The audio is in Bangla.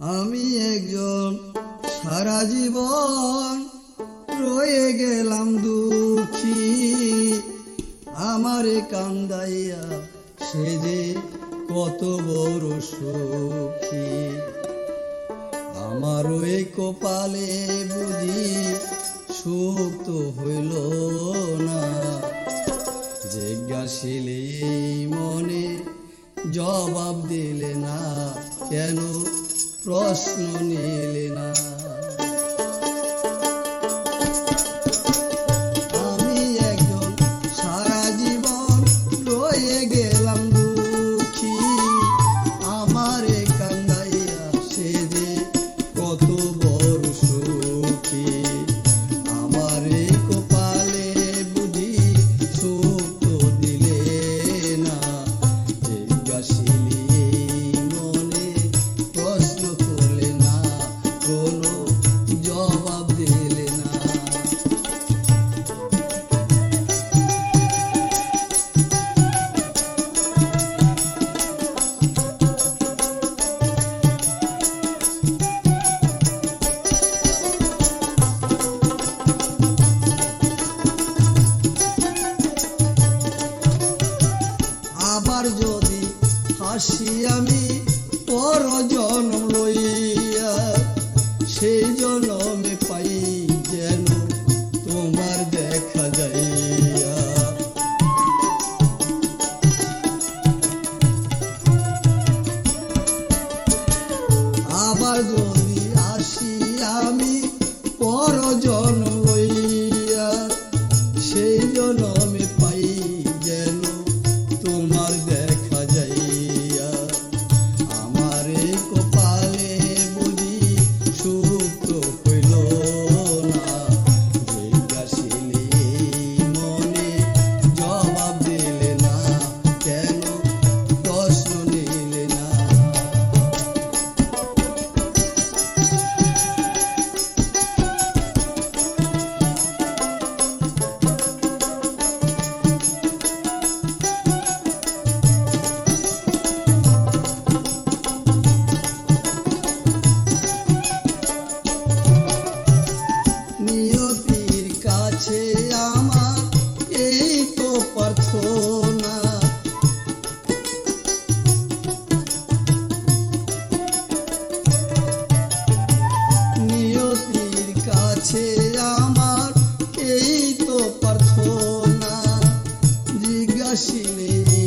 আমি একজন সারা জীবন রয়ে গেলাম দুঃখী। আমারে কান্দাইয়া সে যে কত বড় সুখী। আমার ওই কপালে বুঝি সুখ তো হইল না। জিজ্ঞাসিলি মনে জবাব দিলে না, কেন প্রশ্ন নিলে না। হাসি আমি পর জন্ম লইয়া কাছে আমার এই তো প্রার্থনা। কাছে আমার এই তো প্রার্থনা। জিজ্ঞাসিনী